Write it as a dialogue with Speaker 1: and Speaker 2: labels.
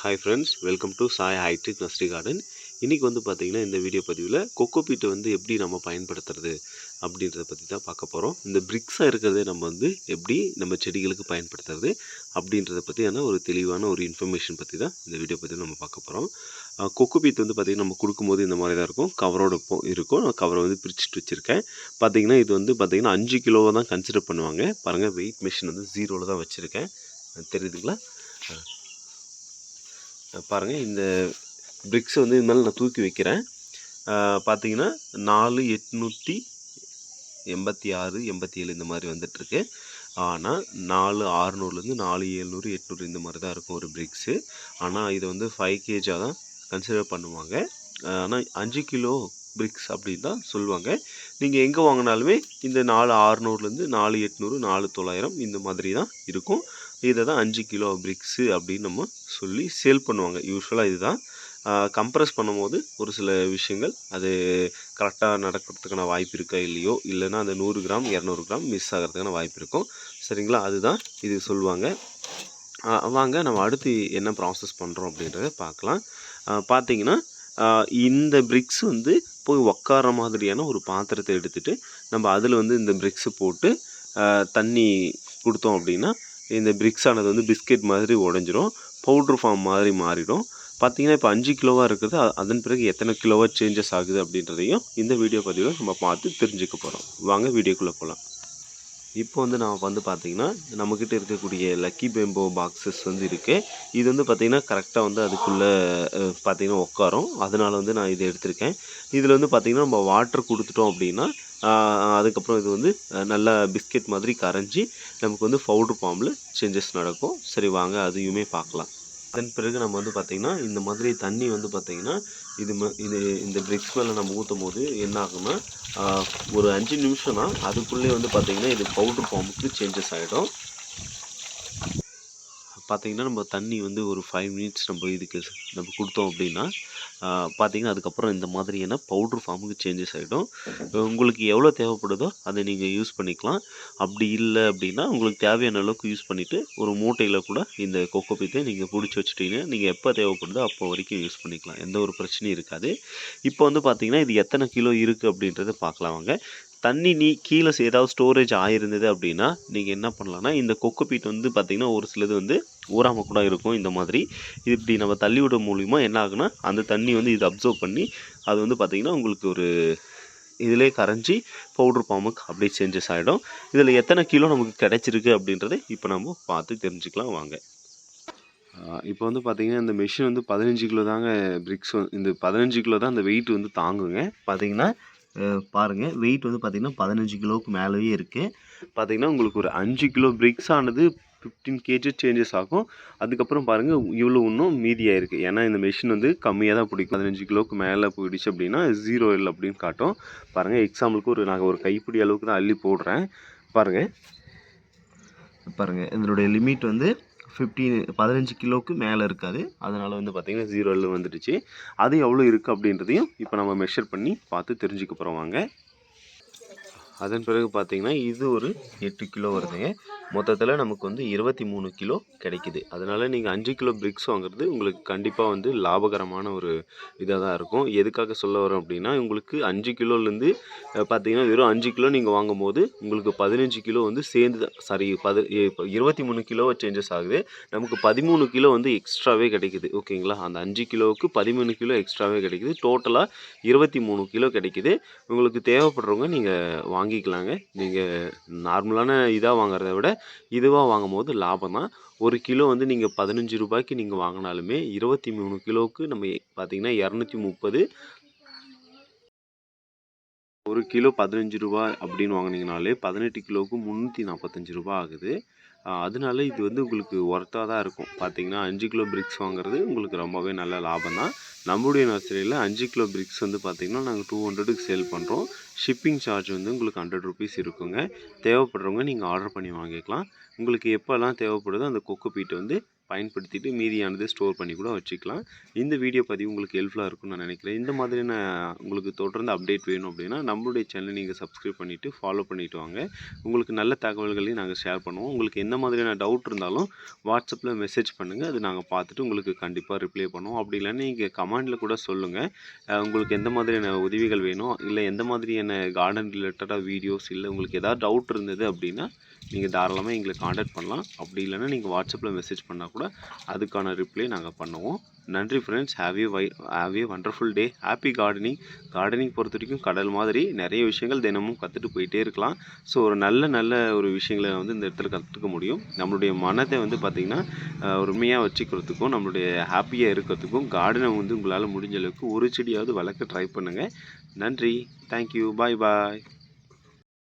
Speaker 1: Hi friends welcome to Sai hi tech nursery garden இன்றைக்கி வந்து பார்த்திங்கன்னா இந்த வீடியோ பதிவில் கொக்கோபீட்டை வந்து எப்படி நம்ம பயன்படுத்துறது அப்படின்றத பற்றி தான் பார்க்க போகிறோம் இந்த பிரிக்ஸாக இருக்கிறதே நம்ம வந்து எப்படி நம்ம செடிகளுக்கு பயன்படுத்துறது அப்படின்றத பற்றியான ஒரு தெளிவான ஒரு இன்ஃபர்மேஷன் பற்றி தான் இந்த வீடியோ பற்றி நம்ம பார்க்க போகிறோம் கொக்கோ பீட் வந்து பார்த்திங்கன்னா நம்ம கொடுக்கும்போது இந்த மாதிரி தான் இருக்கும் கவரோட இப்போ இருக்கும். நான் கவரை வந்து பிரிச்சுட்டு வச்சுருக்கேன். பார்த்திங்கன்னா இது வந்து பார்த்திங்கன்னா அஞ்சு கிலோவை தான் கன்சிடர் பண்ணுவாங்க. பாருங்கள் வெயிட் மிஷின் வந்து ஜீரோவில் தான் வச்சுருக்கேன். தெரியுதுங்களா? பாருங்கள் இந்த பிரிக்ஸ் வந்து இது மேலே நான் தூக்கி வைக்கிறேன். பார்த்தீங்கன்னா நாலு எட்நூற்றி எண்பத்தி ஆறு எண்பத்தி ஏழு இந்த மாதிரி வந்துட்டுருக்கு. ஆனால் நாலு ஆறுநூறுலேருந்து நாலு ஏழ்நூறு எட்நூறு இந்த மாதிரி தான் இருக்கும் ஒரு பிரிக்ஸு ஆனால் இதை வந்து ஃபைவ் கேஜாக தான் கன்சிடர் பண்ணுவாங்க. ஆனால் அஞ்சு கிலோ பிரிக்ஸ் அப்படின்னு தான் சொல்லுவாங்க. நீங்கள் எங்கே வாங்கினாலுமே இந்த நாலு ஆறுநூறுலேருந்து நாலு எட்நூறு நாலு தொள்ளாயிரம் இந்த மாதிரி தான் இருக்கும். இதை தான் அஞ்சு கிலோ பிரிக்ஸு அப்படின்னு நம்ம சொல்லி சேல் பண்ணுவாங்க. யூஸ்வலாக இதுதான். கம்ப்ரஸ் பண்ணும்போது ஒரு சில விஷயங்கள் அது கரெக்டாக நடக்கிறதுக்கான வாய்ப்பு இருக்கா இல்லையோ இல்லைன்னா அந்த நூறு கிராம் இரநூறு கிராம் மிஸ் ஆகிறதுக்கான வாய்ப்பு இருக்கும். சரிங்களா? அதுதான் இது சொல்லுவாங்க. வாங்க நம்ம அடுத்து என்ன ப்ராசஸ் பண்ணுறோம் அப்படின்றத பார்க்கலாம். பார்த்தீங்கன்னா இந்த பிரிக்ஸ் வந்து போய் உக்கார மாதிரியான ஒரு பாத்திரத்தை எடுத்துகிட்டு நம்ம அதில் வந்து இந்த பிரிக்ஸை போட்டு தண்ணி கொடுத்தோம் அப்படின்னா இந்த பிரிக்ஸ் ஆனது வந்து பிஸ்கெட் மாதிரி உடஞ்சிரும். பவுட்ரு ஃபார்ம் மாதிரி மாறிடும். பார்த்தீங்கன்னா இப்போ அஞ்சு கிலோவாக இருக்குது. அதன் பிறகு எத்தனை கிலோவாக சேஞ்சஸ் ஆகுது அப்படின்றதையும் இந்த வீடியோ பதிவில் நம்ம பார்த்து தெரிஞ்சுக்க போகிறோம் வாங்க வீடியோக்குள்ளே போகலாம் இப்போ வந்து நான் வந்து பார்த்திங்கன்னா நம்மக்கிட்ட இருக்கக்கூடிய லக்கி பேம்போ பாக்ஸஸ் வந்து இருக்குது இது வந்து பார்த்திங்கன்னா கரெக்டாக வந்து அதுக்குள்ளே பார்த்திங்கன்னா உட்காரும். அதனால் வந்து நான் இதை எடுத்திருக்கேன். இதில் வந்து பார்த்திங்கன்னா நம்ம வாட்டர் கொடுத்துட்டோம் அப்படின்னா அதுக்கப்புறம் இது வந்து நல்லா பிஸ்கெட் மாதிரி கரைஞ்சி நமக்கு வந்து பவுட்ரு ஃபார்மில் சேஞ்சஸ் நடக்கும். சரி வாங்க அதையுமே பார்க்கலாம். அதன் பிறகு நம்ம வந்து பார்த்திங்கன்னா இந்த மாதிரி தண்ணி வந்து பார்த்திங்கன்னா இது ம இது இந்த பிரிக்ஸ் மேலே நம்ம ஊற்றும் போது என்ன ஆகும்னா ஒரு அஞ்சு நிமிஷம்னா அதுக்குள்ளே வந்து பார்த்திங்கன்னா இது பவுட்ரு ஃபார்முக்கு சேஞ்சஸ் ஆகிடும் பார்த்திங்கன்னா நம்ம தண்ணி வந்து ஒரு ஃபைவ் மினிட்ஸ் நம்ம இதுக்கு நம்ம கொடுத்தோம் அப்படின்னா பார்த்திங்கன்னா அதுக்கப்புறம் இந்த மாதிரியான பவுட்ரு ஃபார்முக்கு சேஞ்சஸ் ஆகிடும் உங்களுக்கு எவ்வளோ தேவைப்படுதோ அதை நீங்கள் யூஸ் பண்ணிக்கலாம். அப்படி இல்லை அப்படின்னா உங்களுக்கு தேவையான அளவுக்கு யூஸ் பண்ணிவிட்டு ஒரு மூட்டையில் கூட இந்த கொக்கோ பீத்தை நீங்கள் பிடிச்சி வச்சுட்டிங்கன்னா நீங்கள் எப்போ தேவைப்படுதோ அப்போ வரைக்கும் யூஸ் பண்ணிக்கலாம். எந்த ஒரு பிரச்சனையும் இருக்காது. இப்போ வந்து பார்த்திங்கன்னா இது எத்தனை கிலோ இருக்குது அப்படின்றத பார்க்கலாம் வாங்க. தண்ணி நீ கீழே ஏதாவது ஸ்டோரேஜ் ஆகிருந்தது அப்படின்னா நீங்கள் என்ன பண்ணலான்னா இந்த கொக்கு பீட் வந்து பார்த்திங்கன்னா ஒரு சிலது வந்து ஊறாமல் கூட இருக்கும் இந்த மாதிரி. இது இப்படி நம்ம தள்ளி விட மூலிமா என்ன ஆகுனா அந்த தண்ணி வந்து இது அப்சர்வ் பண்ணி அது வந்து பார்த்திங்கன்னா உங்களுக்கு ஒரு இதிலே கரைஞ்சி பவுட்ரு பாமுக்கு அப்படியே சேஞ்சஸ் ஆகிடும் இதில் எத்தனை கிலோ நமக்கு கிடைச்சிருக்கு அப்படின்றத இப்போ நம்ம பார்த்து தெரிஞ்சுக்கலாம் வாங்க. இப்போ வந்து பார்த்திங்கன்னா இந்த மிஷின் வந்து பதினஞ்சு கிலோ தாங்க பிரிக்ஸ் இந்த பதினஞ்சு கிலோ தான் அந்த வெயிட் வந்து தாங்குங்க. பார்த்திங்கன்னா பாருங்கள் வெயிட் வந்து பார்த்திங்கன்னா பதினஞ்சு கிலோவுக்கு மேலேயே இருக்குது பார்த்திங்கன்னா உங்களுக்கு ஒரு அஞ்சு கிலோ பிரிக்ஸ் ஆனது ஃபிஃப்டீன் கேஜி சேஞ்சஸ் ஆகும். அதுக்கப்புறம் பாருங்கள் இவ்வளோ இன்னும் மீதியாக இருக்குது ஏன்னா இந்த மிஷின் வந்து கம்மியாக தான் பிடிக்கும். பதினஞ்சு கிலோவுக்கு மேலே போயிடுச்சு அப்படின்னா ஜீரோ இல்லை அப்படின்னு காட்டும். பாருங்கள் எக்ஸாம்பிளுக்கு ஒரு நாங்கள் ஒரு கைப்பிடி அளவுக்கு தான் அள்ளி போடுறேன். பாருங்கள் பாருங்கள் இதனுடைய லிமிட் வந்து ஃபிஃப்டீன் பதினஞ்சு கிலோவுக்கு மேலே இருக்காது. அதனால் வந்து பார்த்திங்கன்னா ஜீரோவில் வந்துடுச்சு. அது எவ்வளோ இருக்குது அப்படின்றதையும் இப்போ நம்ம மெஷர் பண்ணி பார்த்து தெரிஞ்சுக்க போகிறோம் வாங்க. அதன் பிறகு பார்த்திங்கன்னா இது ஒரு எட்டு கிலோ வருதுங்க. மொத்தத்தில் நமக்கு வந்து இருபத்தி மூணு கிலோ கிடைக்கிது. அதனால் நீங்கள் அஞ்சு கிலோ பிரிக்ஸ் வாங்குறது உங்களுக்கு கண்டிப்பாக வந்து லாபகரமான ஒரு இதாக தான் இருக்கும். எதுக்காக சொல்ல வரோம் அப்படின்னா உங்களுக்கு அஞ்சு கிலோலேருந்து பார்த்தீங்கன்னா வெறும் அஞ்சு கிலோ நீங்கள் வாங்கும் போது உங்களுக்கு பதினஞ்சு கிலோ வந்து சேர்ந்து தான் சாரி பது இருபத்தி மூணு கிலோ சேஞ்சஸ் ஆகுது. நமக்கு பதிமூணு கிலோ வந்து எக்ஸ்ட்ராவே கிடைக்குது. ஓகேங்களா? அந்த அஞ்சு கிலோவுக்கு பதிமூணு கிலோ எக்ஸ்ட்ராவே கிடைக்குது. டோட்டலாக இருபத்தி மூணு கிலோ கிடைக்குது. உங்களுக்கு தேவைப்படுறவங்க நீங்கள் வாங்க வாங்கிக்கலாங்க. நீங்கள் நார்மலான இதாக வாங்குறத விட இதுவாக வாங்கும் போது லாபம் தான் ஒரு கிலோ வந்து நீங்கள் பதினஞ்சு ரூபாய்க்கு நீங்கள் வாங்கினாலுமே இருபத்தி மூணு கிலோவுக்கு நம்ம பார்த்தீங்கன்னா இரநூத்தி முப்பது ஒரு கிலோ பதினஞ்சு ரூபா அப்படின்னு வாங்கினீங்கனாலே பதினெட்டு கிலோவுக்கு முந்நூற்றி நாற்பத்தஞ்சு ரூபா ஆகுது. அதனால இது வந்து உங்களுக்கு ஒர்த்தாக தான் இருக்கும். பார்த்தீங்கன்னா அஞ்சு கிலோ பிரிக்ஸ் வாங்குறது உங்களுக்கு ரொம்பவே நல்ல லாபம் தான். நம்முடைய நர்சரியில் அஞ்சு கிலோ பிரிக்ஸ் வந்து பார்த்திங்கன்னா நாங்கள் டூ ஹண்ட்ரடுக்கு சேல் பண்ணுறோம் ஷிப்பிங் சார்ஜ் வந்து உங்களுக்கு ஹண்ட்ரட் ருபீஸ் இருக்குங்க. தேவைப்படுறவங்க நீங்கள் ஆர்டர் பண்ணி வாங்கிக்கலாம். உங்களுக்கு எப்போல்லாம் தேவைப்படுதோ அந்த கொக்கு பீட்டை வந்து பயன்படுத்திட்டு மீதியானது ஸ்டோர் பண்ணி கூட வச்சுக்கலாம். இந்த வீடியோ பதிவு உங்களுக்கு ஹெல்ப்ஃபுல்லாக இருக்கும்னு நான் நினைக்கிறேன். இந்த மாதிரியான உங்களுக்கு தொடர்ந்து அப்டேட் வேணும் அப்படின்னா நம்மளுடைய சேனலை நீங்கள் சப்ஸ்கிரைப் பண்ணிவிட்டு ஃபாலோ பண்ணிவிட்டு வாங்க. உங்களுக்கு நல்ல தகவல்களையும் நாங்கள் ஷேர் பண்ணுவோம். உங்களுக்கு எந்த மாதிரியான டவுட் இருந்தாலும் வாட்ஸ்அப்பில் மெசேஜ் பண்ணுங்கள் அது நாங்கள் பார்த்துட்டு உங்களுக்கு கண்டிப்பாக ரிப்ளை பண்ணுவோம். அப்படி இல்லைன்னா நீங்கள் கமெண்டில் கூட சொல்லுங்கள் உங்களுக்கு எந்த மாதிரியான உதவிகள் வேணும்? இல்லை எந்த மாதிரியான கார்டன் ரிலேட்டடாக வீடியோஸ் இல்லை உங்களுக்கு ஏதாவது டவுட் இருந்தது அப்படின்னா நீங்கள் தாராளமாக எங்களை காண்டாக்ட் பண்ணலாம். அப்படி இல்லைன்னா நீங்கள் வாட்ஸ்அப்பில் மெசேஜ் பண்ணால் கூட அதுக்கான ரிப்ளை நாங்கள் பண்ணுவோம். நன்றி friends have why have wonderful day happy gardening gardening பொறுத்த வரைக்கும் கடல் மாதிரி நிறைய விஷயங்கள் தினமும் கற்றுட்டு போயிட்டே இருக்கலாம். ஸோ ஒரு நல்ல நல்ல ஒரு விஷயங்களை வந்து இந்த இடத்துல கற்றுக்க முடியும். நம்மளுடைய மனதை வந்து பார்த்திங்கன்னா உண்மையாக வச்சுக்கிறதுக்கும் நம்மளுடைய ஹாப்பியாக இருக்கிறதுக்கும் கார்டனை வந்து உங்களால் முடிஞ்ச அளவுக்கு ஒரு செடியாவது வளர்க்க ட்ரை பண்ணுங்கள் நன்றி. தேங்க்யூ பாய் பாய்